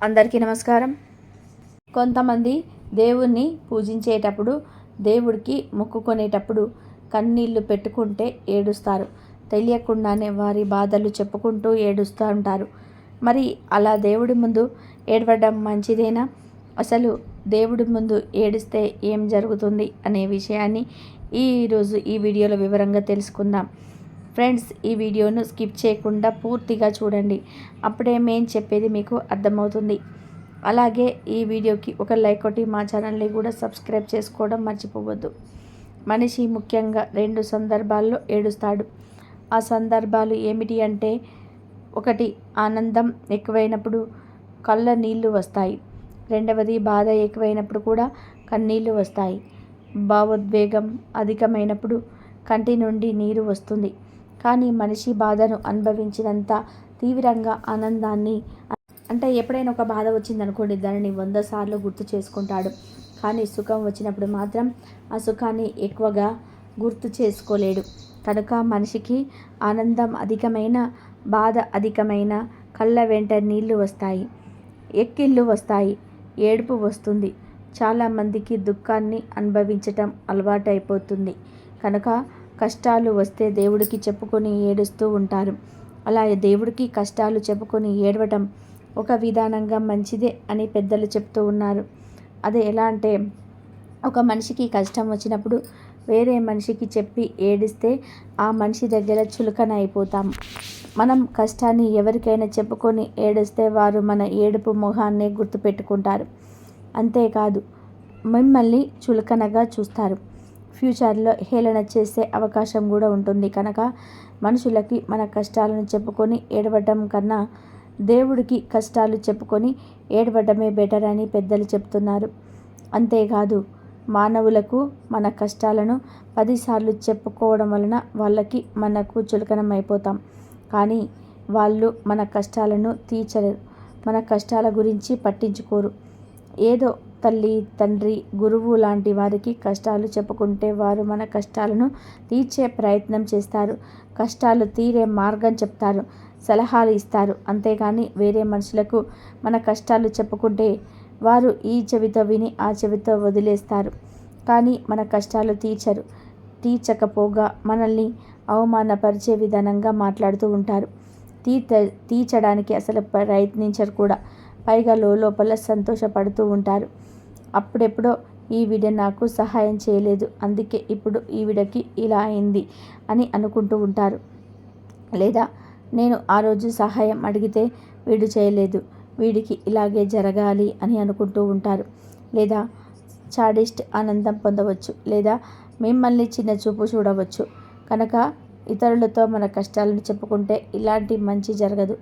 అందరికీ నమస్కారం. కొంతమంది దేవుణ్ణి పూజించేటప్పుడు దేవుడికి మొక్కుకునేటప్పుడు కన్నీళ్ళు పెట్టుకుంటే ఏడుస్తారు. తెలియకుండానే వారి బాధలు చెప్పుకుంటూ ఏడుస్తూ ఉంటారు. మరి అలా దేవుడి ముందు ఏడవడం మంచిదేనా? అసలు దేవుడి ముందు ఏడిస్తే ఏం జరుగుతుంది అనే విషయాన్ని ఈరోజు ఈ వీడియోలో వివరంగా తెలుసుకుందాం. ఫ్రెండ్స్ ఈ వీడియోను స్కిప్ చేయకుండా పూర్తిగా చూడండి. అప్పుడే మేము చెప్పేది మీకు అర్థమవుతుంది. అలాగే ఈ వీడియోకి ఒక లైక్ ఒకటి మా ఛానల్ని కూడా సబ్స్క్రైబ్ చేసుకోవడం మర్చిపోవద్దు. మనిషి ముఖ్యంగా రెండు సందర్భాల్లో ఏడుస్తాడు. ఆ సందర్భాలు ఏమిటి అంటే ఒకటి ఆనందం ఎక్కువైనప్పుడు కళ్ళ నీళ్ళు వస్తాయి. రెండవది బాధ ఎక్కువైనప్పుడు కూడా కన్నీళ్ళు వస్తాయి. భావోద్వేగం అధికమైనప్పుడు కంటి నుండి నీరు వస్తుంది. కానీ మనిషి బాధను అనుభవించినంత తీవ్రంగా ఆనందాన్ని అంటే ఎప్పుడైనా ఒక బాధ వచ్చిందనుకోండి దానిని వంద సార్లు గుర్తు చేసుకుంటాడు. కానీ సుఖం వచ్చినప్పుడు మాత్రం ఆ సుఖాన్ని ఎక్కువగా గుర్తు చేసుకోలేడు. కనుక మనిషికి ఆనందం అధికమైన బాధ అధికమైన కళ్ళ వెంట నీళ్ళు వస్తాయి ఎక్కిళ్ళు వస్తాయి ఏడుపు వస్తుంది. చాలామందికి దుఃఖాన్ని అనుభవించటం అలవాటైపోతుంది. కనుక కష్టాలు వస్తే దేవుడికి చెప్పుకొని ఏడుస్తూ ఉంటారు. అలా దేవుడికి కష్టాలు చెప్పుకొని ఏడవటం ఒక విధానంగా మంచిదే అని పెద్దలు చెప్తూ ఉన్నారు. అదే ఎలా అంటే ఒక మనిషికి కష్టం వచ్చినప్పుడు వేరే మనిషికి చెప్పి ఏడిస్తే ఆ మనిషి దగ్గర చులకన అయిపోతాం. మనం కష్టాన్ని ఎవరికైనా చెప్పుకొని ఏడిస్తే వారు మన ఏడుపు మొహాన్నే గుర్తుపెట్టుకుంటారు. అంతేకాదు మిమ్మల్ని చులకనగా చూస్తారు. ఫ్యూచర్లో హేళన చేసే అవకాశం కూడా ఉంటుంది. కనుక మనుషులకి మన కష్టాలను చెప్పుకొని ఏడవడం కన్నా దేవుడికి కష్టాలు చెప్పుకొని ఏడవడమే బెటర్ అని పెద్దలు చెప్తున్నారు. అంతేకాదు మానవులకు మన కష్టాలను పదిసార్లు చెప్పుకోవడం వలన వాళ్ళకి మనకు చులకనం అయిపోతాం కానీ వాళ్ళు మన కష్టాలను తీర్చలేరు. మన కష్టాల గురించి పట్టించుకోరు. ఏదో తల్లి తండ్రి గురువు లాంటి వారికి కష్టాలు చెప్పుకుంటే వారు మన కష్టాలను తీర్చే ప్రయత్నం చేస్తారు. కష్టాలు తీరే మార్గం చెప్తారు సలహాలు ఇస్తారు. అంతేగాని వేరే మనుషులకు మన కష్టాలు చెప్పుకుంటే వారు ఈ చెవితో విని ఆ చెవితో వదిలేస్తారు. కానీ మన కష్టాలు తీర్చరు తీర్చకపోగా మనల్ని అవమానపరిచే విధానంగా మాట్లాడుతూ ఉంటారు. తీర్చ తీర్చడానికి అసలు ప్రయత్నించరు కూడా. పైగా లోపల సంతోషపడుతూ ఉంటారు. అప్పుడెప్పుడో ఈవిడ నాకు సహాయం చేయలేదు. అందుకే ఇప్పుడు ఈవిడకి ఇలా అయింది అని అనుకుంటూ ఉంటారు. లేదా నేను ఆ రోజు సహాయం అడిగితే వీడు చేయలేదు. వీడికి ఇలాగే జరగాలి అని అనుకుంటూ ఉంటారు. లేదా చాడిస్ట్ ఆనందం పొందవచ్చు. లేదా మిమ్మల్ని చిన్న చూపు చూడవచ్చు. కనుక ఇతరులతో మన కష్టాలను చెప్పుకుంటే ఇలాంటి మంచి జరగదు.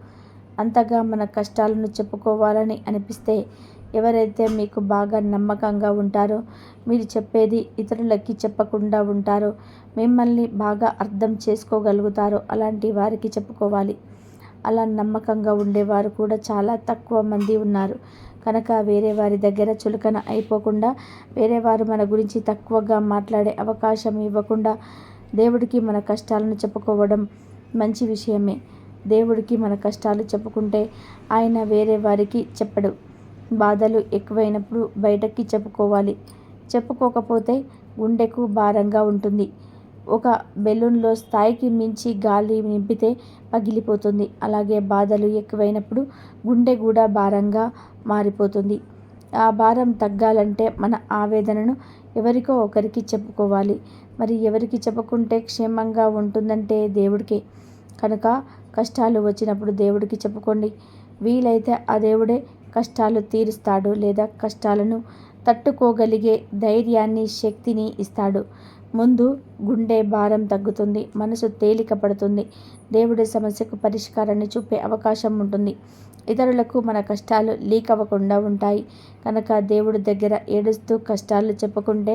అంతగా మన కష్టాలను చెప్పుకోవాలని అనిపిస్తే ఎవరైతే మీకు బాగా నమ్మకంగా ఉంటారో మీరు చెప్పేది ఇతరులకి చెప్పకుండా ఉంటారో మిమ్మల్ని బాగా అర్థం చేసుకోగలుగుతారో అలాంటి వారికి చెప్పుకోవాలి. అలా నమ్మకంగా ఉండేవారు కూడా చాలా తక్కువ మంది ఉన్నారు. కనుక వేరే వారి దగ్గర చులకన అయిపోకుండా వేరే వారు మన గురించి తక్కువగా మాట్లాడే అవకాశం ఇవ్వకుండా దేవుడికి మన కష్టాలను చెప్పుకోవడం మంచి విషయమే. దేవుడికి మన కష్టాలు చెప్పుకుంటే ఆయన వేరే వారికి చెప్పడు. బాధలు ఎక్కువైనప్పుడు బయటకి చెప్పుకోవాలి. చెప్పుకోకపోతే గుండెకు భారంగా ఉంటుంది. ఒక బెలూన్లో స్థాయికి మించి గాలి నింపితే పగిలిపోతుంది. అలాగే బాధలు ఎక్కువైనప్పుడు గుండె కూడా భారంగా మారిపోతుంది. ఆ భారం తగ్గాలంటే మన ఆవేదనను ఎవరికో ఒకరికి చెప్పుకోవాలి. మరి ఎవరికి చెప్పుకుంటే క్షేమంగా ఉంటుందంటే దేవుడికే. కనుక కష్టాలు వచ్చినప్పుడు దేవుడికి చెప్పుకోండి. వీలైతే ఆ దేవుడే కష్టాలు తీరుస్తాడు లేదా కష్టాలను తట్టుకోగలిగే ధైర్యాన్ని శక్తిని ఇస్తాడు. ముందు గుండె భారం తగ్గుతుంది మనసు తేలిక పడుతుంది దేవుడి సమస్యకు పరిష్కారాన్ని చూపే అవకాశం ఉంటుంది. ఇతరులకు మన కష్టాలు లీక్ అవ్వకుండా ఉంటాయి. కనుక దేవుడి దగ్గర ఏడుస్తూ కష్టాలు చెప్పుకుంటే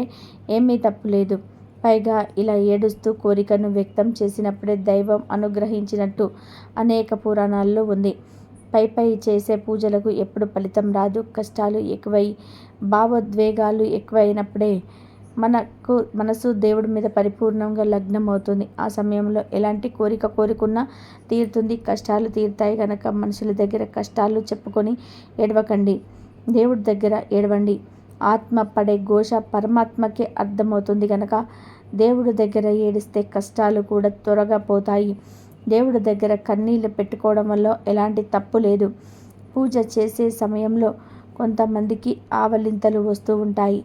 ఏమీ తప్పు లేదు. పైగా ఇలా ఏడుస్తూ కోరికను వ్యక్తం చేసినప్పుడే దైవం అనుగ్రహించినట్టు అనేక పురాణాల్లో ఉంది. పై పై చేసే పూజలకు ఎప్పుడు ఫలితం రాదు. కష్టాలు ఎక్కువై భావోద్వేగాలు ఎక్కువైనప్పుడే మనకు మనసు దేవుడి మీద పరిపూర్ణంగా లగ్నం అవుతుంది ఆ సమయంలో ఎలాంటి కోరిక కోరుకున్నా తీరుతుంది. కష్టాలు తీరుతాయి కనుక మనుషుల దగ్గర కష్టాలు చెప్పుకొని ఏడవకండి. దేవుడి దగ్గర ఏడవండి. ఆత్మ పడే ఘోష పరమాత్మకే అర్థమవుతుంది కనుక దేవుడి దగ్గర ఏడిస్తే కష్టాలు కూడా త్వరగా పోతాయి. దేవుడి దగ్గర కన్నీళ్ళు పెట్టుకోవడం వల్ల ఎలాంటి తప్పు లేదు. పూజ చేసే సమయంలో కొంతమందికి ఆవలింతలు వస్తూ ఉంటాయి.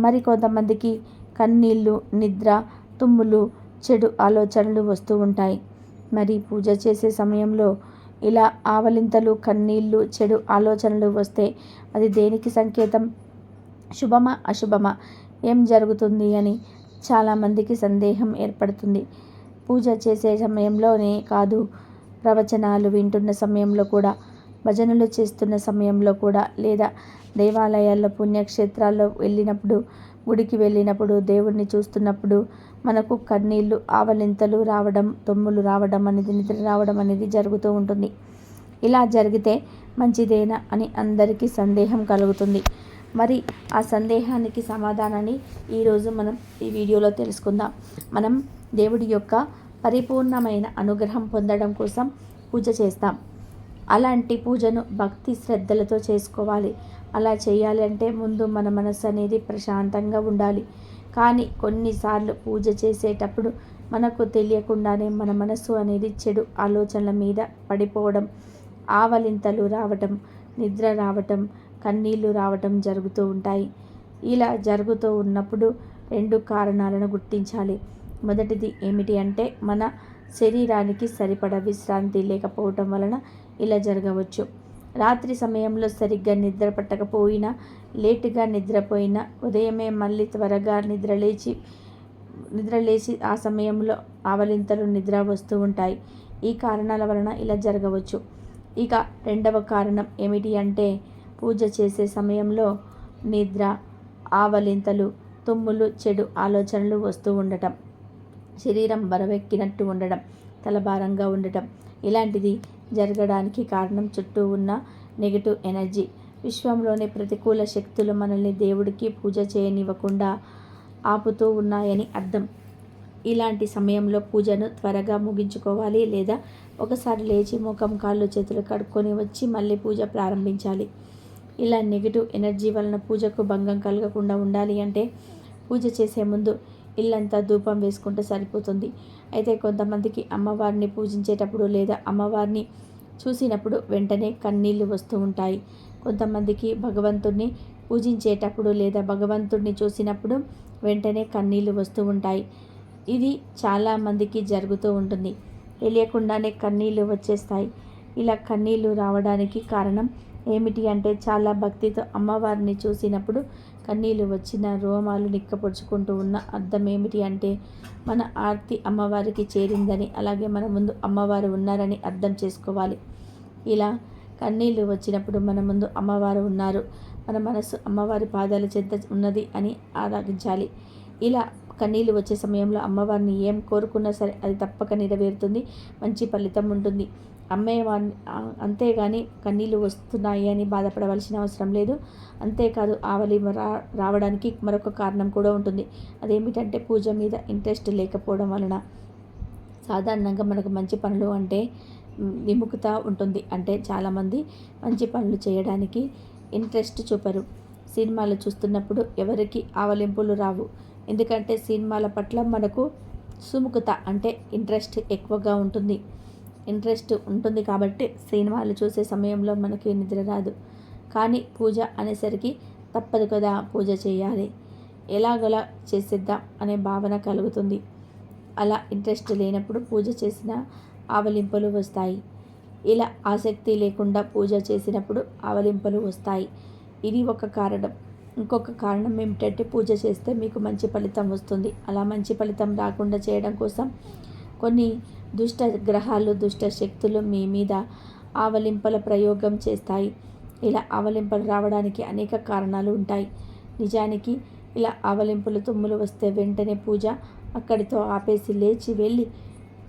మరి కొంతమందికి కన్నీళ్ళు నిద్ర తుమ్ములు చెడు ఆలోచనలు వస్తూ ఉంటాయి. మరి పూజ చేసే సమయంలో ఇలా ఆవలింతలు కన్నీళ్ళు చెడు ఆలోచనలు వస్తే అది దేనికి సంకేతం? శుభమా అశుభమా? ఏం జరుగుతుంది అని చాలామందికి సందేహం ఏర్పడుతుంది. పూజ చేసే సమయంలోనే కాదు ప్రవచనాలు వింటున్న సమయంలో కూడా భజనలు చేస్తున్న సమయంలో కూడా లేదా దేవాలయాల్లో పుణ్యక్షేత్రాల్లో వెళ్ళినప్పుడు గుడికి వెళ్ళినప్పుడు దేవుణ్ణి చూస్తున్నప్పుడు మనకు కన్నీళ్ళు ఆవలింతలు రావడం తొమ్ములు రావడం అనేది నిద్ర రావడం అనేది జరుగుతూ ఉంటుంది. ఇలా జరిగితే మంచిదేనా అని అందరికీ సందేహం కలుగుతుంది. మరి ఆ సందేహానికి సమాధానాన్ని ఈరోజు మనం ఈ వీడియోలో తెలుసుకుందాం. మనం దేవుడి యొక్క పరిపూర్ణమైన అనుగ్రహం పొందడం కోసం పూజ చేస్తాం. అలాంటి పూజను భక్తి శ్రద్ధలతో చేసుకోవాలి. అలా చేయాలి అంటే ముందు మన మనసు అనేది ప్రశాంతంగా ఉండాలి. కానీ కొన్నిసార్లు పూజ చేసేటప్పుడు మనకు తెలియకుండానే మన మనసు అనేది చెడు ఆలోచనల మీద పడిపోవడం ఆవలింతలు రావటం నిద్ర రావటం కన్నీళ్ళు రావటం జరుగుతూ ఉంటాయి. ఇలా జరుగుతూ ఉన్నప్పుడు రెండు కారణాలను గుర్తించాలి. మొదటిది ఏమిటి అంటే మన శరీరానికి సరిపడ విశ్రాంతి లేకపోవటం వలన ఇలా జరగవచ్చు. రాత్రి సమయంలో సరిగ్గా నిద్ర పట్టకపోయినా లేటుగా నిద్రపోయినా ఉదయమే మళ్ళీ త్వరగా నిద్రలేచి నిద్రలేచి ఆ సమయంలో ఆవలింతలు నిద్ర వస్తూ ఉంటాయి. ఈ కారణాల వలన ఇలా జరగవచ్చు. ఇక రెండవ కారణం ఏమిటి అంటే పూజ చేసే సమయంలో నిద్ర ఆవలింతలు తుమ్ములు చెడు ఆలోచనలు వస్తూ ఉండటం శరీరం బరవెక్కినట్టు ఉండడం తలభారంగా ఉండటం ఇలాంటిది జరగడానికి కారణం చుట్టూ ఉన్న నెగిటివ్ ఎనర్జీ. విశ్వంలోని ప్రతికూల శక్తులు మనల్ని దేవుడికి పూజ చేయనివ్వకుండా ఆపుతూ ఉన్నాయని అర్థం. ఇలాంటి సమయంలో పూజను త్వరగా ముగించుకోవాలి లేదా ఒకసారి లేచి ముఖం కాళ్ళు చేతులు కడుక్కొని వచ్చి మళ్ళీ పూజ ప్రారంభించాలి. ఇలా నెగిటివ్ ఎనర్జీ వలన పూజకు భంగం కలగకుండా ఉండాలి అంటే పూజ చేసే ముందు ఇల్లంతా ధూపం వేసుకుంటే సరిపోతుంది. అయితే కొంతమందికి అమ్మవారిని పూజించేటప్పుడు లేదా అమ్మవారిని చూసినప్పుడు వెంటనే కన్నీళ్ళు వస్తూ ఉంటాయి. కొంతమందికి భగవంతుడిని పూజించేటప్పుడు లేదా భగవంతుడిని చూసినప్పుడు వెంటనే కన్నీళ్ళు వస్తూ ఉంటాయి. ఇది చాలామందికి జరుగుతూ ఉంటుంది. తెలియకుండానే కన్నీళ్ళు వచ్చేస్తాయి. ఇలా కన్నీళ్ళు రావడానికి కారణం ఏమిటి అంటే చాలా భక్తితో అమ్మవారిని చూసినప్పుడు కన్నీళ్ళు వచ్చిన రోమాలు నిక్కపొడుచుకుంటూ ఉన్న అర్థం ఏమిటి అంటే మన ఆర్తి అమ్మవారికి చేరిందని అలాగే మన ముందు అమ్మవారు ఉన్నారని అర్థం చేసుకోవాలి. ఇలా కన్నీళ్ళు వచ్చినప్పుడు మన ముందు అమ్మవారు ఉన్నారు. మన మనసు అమ్మవారి పాదాల చెంత ఉన్నది అని ఆరాధించాలి. ఇలా కన్నీళ్ళు వచ్చే సమయంలో అమ్మవారిని ఏం కోరుకున్నా సరే అది తప్పక నెరవేరుతుంది. మంచి ఫలితం ఉంటుంది. అమ్మేవాడిని అంతేగాని కన్నీళ్ళు వస్తున్నాయి అని బాధపడవలసిన అవసరం లేదు. అంతేకాదు ఆవలి రా రావడానికి మరొక కారణం కూడా ఉంటుంది. అదేమిటంటే పూజ మీద ఇంట్రెస్ట్ లేకపోవడం వలన. సాధారణంగా మనకు మంచి పనులు అంటే విముఖత ఉంటుంది. అంటే చాలామంది మంచి పనులు చేయడానికి ఇంట్రెస్ట్ చూపరు. సినిమాలు చూస్తున్నప్పుడు ఎవరికి ఆవలింపులు రావు. ఎందుకంటే సినిమాల పట్ల మనకు సుముఖత అంటే ఇంట్రెస్ట్ ఎక్కువగా ఉంటుంది. ఇంట్రెస్ట్ ఉంటుంది కాబట్టి సినిమాలు చూసే సమయంలో మనకి నిద్ర రాదు. కానీ పూజ అనేసరికి తప్పదు కదా పూజ చేయాలి. ఎలాగోలా చేసేద్దాం అనే భావన కలుగుతుంది. అలా ఇంట్రెస్ట్ లేనప్పుడు పూజ చేసిన ఆవలింపులు వస్తాయి. ఇలా ఆసక్తి లేకుండా పూజ చేసినప్పుడు ఆవలింపులు వస్తాయి. ఇది ఒక కారణం. ఇంకొక కారణం ఏమిటంటే పూజ చేస్తే మీకు మంచి ఫలితం వస్తుంది. అలా మంచి ఫలితం రాకుండా చేయడం కోసం కొన్ని దుష్ట గ్రహాలు దుష్ట శక్తులు మీ మీద ఆవలింపల ప్రయోగం చేస్తాయి. ఇలా ఆవలింపలు రావడానికి అనేక కారణాలు ఉంటాయి. నిజానికి ఇలా ఆవలింపులు తుమ్ములు వస్తే వెంటనే పూజ అక్కడితో ఆపేసి లేచి వెళ్ళి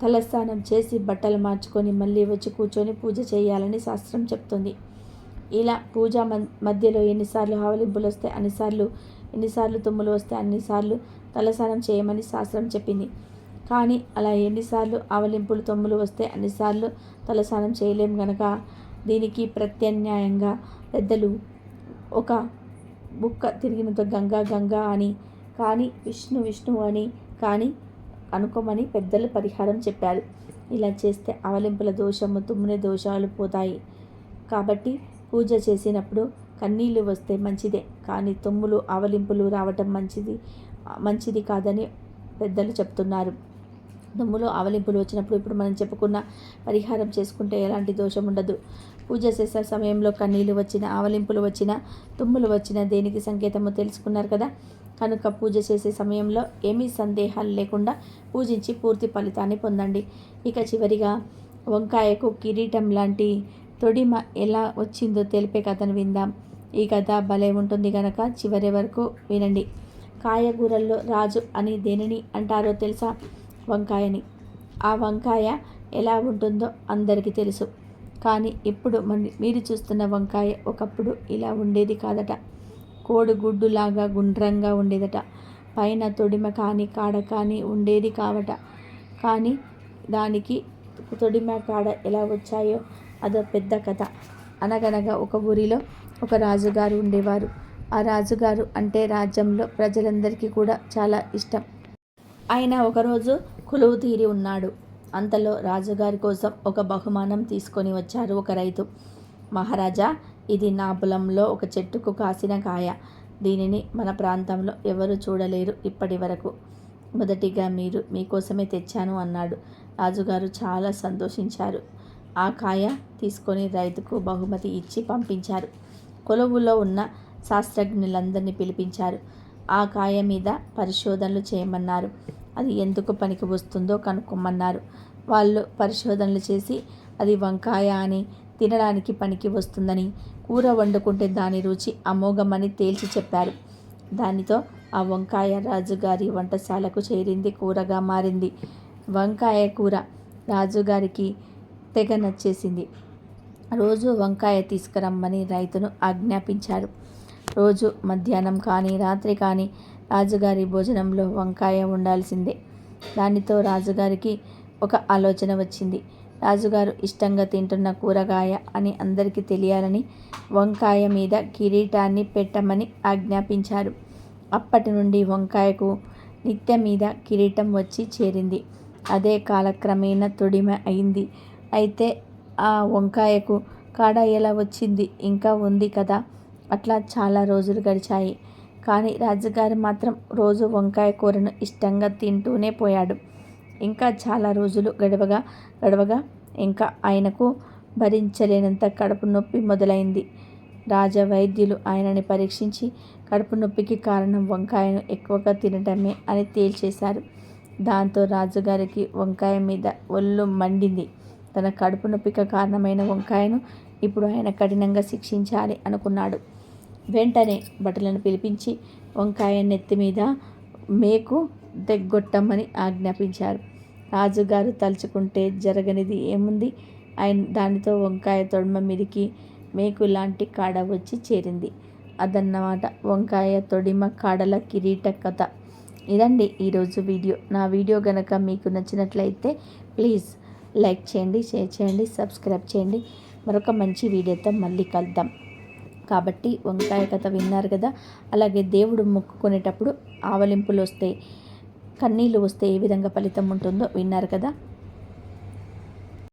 తలస్నానం చేసి బట్టలు మార్చుకొని మళ్ళీ వచ్చి కూర్చొని పూజ చేయాలని శాస్త్రం చెప్తుంది. ఇలా పూజ మధ్యలో ఎన్నిసార్లు ఆవలింపులు వస్తే అన్నిసార్లు ఎన్నిసార్లు తుమ్ములు వస్తే అన్నిసార్లు తలస్నానం చేయమని శాస్త్రం చెప్పింది. కానీ అలా ఎన్నిసార్లు ఆవలింపులు తొమ్ములు వస్తే అన్నిసార్లు తలస్నానం చేయలేం గనక దీనికి ప్రత్యామ్నాయంగా పెద్దలు ఒక బుక్క తిరిగినంత గంగా గంగా అని కానీ విష్ణు విష్ణు అని కానీ అనుకోమని పెద్దలు పరిహారం చెప్పారు. ఇలా చేస్తే అవలింపుల దోషము తుమ్మునే దోషాలు పోతాయి. కాబట్టి పూజ చేసినప్పుడు కన్నీళ్ళు వస్తే మంచిదే. కానీ తుమ్ములు అవలింపులు రావటం మంచిది మంచిది కాదని పెద్దలు చెప్తున్నారు. దుమ్ములో ఆవలింపులు వచ్చినప్పుడు ఇప్పుడు మనం చెప్పుకున్న పరిహారం చేసుకుంటే ఎలాంటి దోషం ఉండదు. పూజ చేసే సమయంలో కన్నీళ్ళు వచ్చిన ఆవలింపులు వచ్చిన తుమ్ములు వచ్చిన దేనికి సంకేతమో తెలుసుకున్నారు కదా. కనుక పూజ చేసే సమయంలో ఏమీ సందేహాలు లేకుండా పూజించి పూర్తి ఫలితాన్ని పొందండి. ఇక చివరిగా వంకాయకు కిరీటం లాంటి తొడిమ ఎలా వచ్చిందో తెలిపే కథను విందాం. ఈ కథ భలే ఉంటుంది కనుక చివరి వరకు వినండి. కాయగూరల్లో రాజు అని దేనిని అంటారో తెలుసా? వంకాయని. ఆ వంకాయ ఎలా ఉంటుందో అందరికీ తెలుసు. కానీ ఇప్పుడు మీరు చూస్తున్న వంకాయ ఒకప్పుడు ఇలా ఉండేది కాదట. కోడిగుడ్డులాగా గుండ్రంగా ఉండేదట. పైన తొడిమ కానీ కాడ కానీ ఉండేది కావట. కానీ దానికి తొడిమ కాడ ఎలా వచ్చాయో అదో పెద్ద కథ. అనగనగా ఒక ఊరిలో ఒక రాజుగారు ఉండేవారు. ఆ రాజుగారు అంటే రాజ్యంలో ప్రజలందరికీ కూడా చాలా ఇష్టం. ఆయన ఒకరోజు కొలువు తీరి ఉన్నాడు. అంతలో రాజుగారి కోసం ఒక బహుమానం తీసుకొని వచ్చారు ఒక రైతు. మహారాజా ఇది నా పొలంలో ఒక చెట్టుకు కాసిన కాయ. దీనిని మన ప్రాంతంలో ఎవరు చూడలేరు ఇప్పటి వరకు. మొదటిగా మీరు మీకోసమే తెచ్చాను అన్నాడు. రాజుగారు చాలా సంతోషించారు. ఆ కాయ తీసుకొని రైతుకు బహుమతి ఇచ్చి పంపించారు. కొలువులో ఉన్న శాస్త్రజ్ఞులందరినీ పిలిపించారు. ఆ కాయ మీద పరిశోధనలు చేయమన్నారు. అది ఎందుకు పనికి వస్తుందో కనుక్కోమన్నారు. వాళ్ళు పరిశోధనలు చేసి అది వంకాయ అని తినడానికి పనికి వస్తుందని కూర వండుకుంటే దాని రుచి అమోఘమని తేల్చి చెప్పారు. దానితో ఆ వంకాయ రాజుగారి వంటశాలకు చేరింది కూరగా మారింది. వంకాయ కూర రాజుగారికి తెగ నచ్చేసింది. రోజు వంకాయ తీసుకురమ్మని రైతును ఆజ్ఞాపించారు. రోజు మధ్యాహ్నం కానీ రాత్రి కానీ రాజుగారి భోజనంలో వంకాయ ఉండాల్సిందే. దానితో రాజుగారికి ఒక ఆలోచన వచ్చింది. రాజుగారు ఇష్టంగా తింటున్న కూరగాయ అని అందరికీ తెలియాలని వంకాయ మీద కిరీటాన్ని పెట్టమని ఆజ్ఞాపించారు. అప్పటి నుండి వంకాయకు నిత్య మీద కిరీటం వచ్చి చేరింది. అదే కాలక్రమేణా తొడిమ అయింది. అయితే ఆ వంకాయకు కాడ ఎలా వచ్చింది? ఇంకా ఉంది కదా. అట్లా చాలా రోజులు గడిచాయి. కానీ రాజుగారు మాత్రం రోజు వంకాయ కూరను ఇష్టంగా తింటూనే పోయాడు. ఇంకా చాలా రోజులు గడవగా గడవగా ఇంకా ఆయనకు భరించలేనంత కడుపు నొప్పి మొదలైంది. రాజ వైద్యులు ఆయనని పరీక్షించి కడుపు నొప్పికి కారణం వంకాయను ఎక్కువగా తినడమే అని తేల్చేశారు. దాంతో రాజుగారికి వంకాయ మీద ఒళ్ళు మండింది. తన కడుపు నొప్పికి కారణమైన వంకాయను ఇప్పుడు ఆయన కఠినంగా శిక్షించాలి అనుకున్నాడు. వెంటనే బట్టలను పిలిపించి వంకాయ నెత్తి మీద మేకు దగ్గొట్టమని ఆజ్ఞాపించారు. రాజుగారు తలుచుకుంటే జరగనిది ఏముంది? ఆయన దానితో వంకాయ తొడమ మీదికి మేకు లాంటి కాడ వచ్చి చేరింది. అదన్నమాట వంకాయ తొడిమ కాడల కిరీట కథ. ఇదండి ఈరోజు వీడియో. నా వీడియో కనుక మీకు నచ్చినట్లయితే ప్లీజ్ లైక్ చేయండి షేర్ చేయండి సబ్స్క్రైబ్ చేయండి. మరొక మంచి వీడియోతో మళ్ళీ కలుద్దాం. కాబట్టి వంకాయ కథ విన్నారు కదా? అలాగే దేవుడు మొక్కుకునేటప్పుడు ఆవలింపులు వస్తే కన్నీళ్ళు వస్తే ఏ విధంగా ఫలితం ఉంటుందో విన్నారు కదా?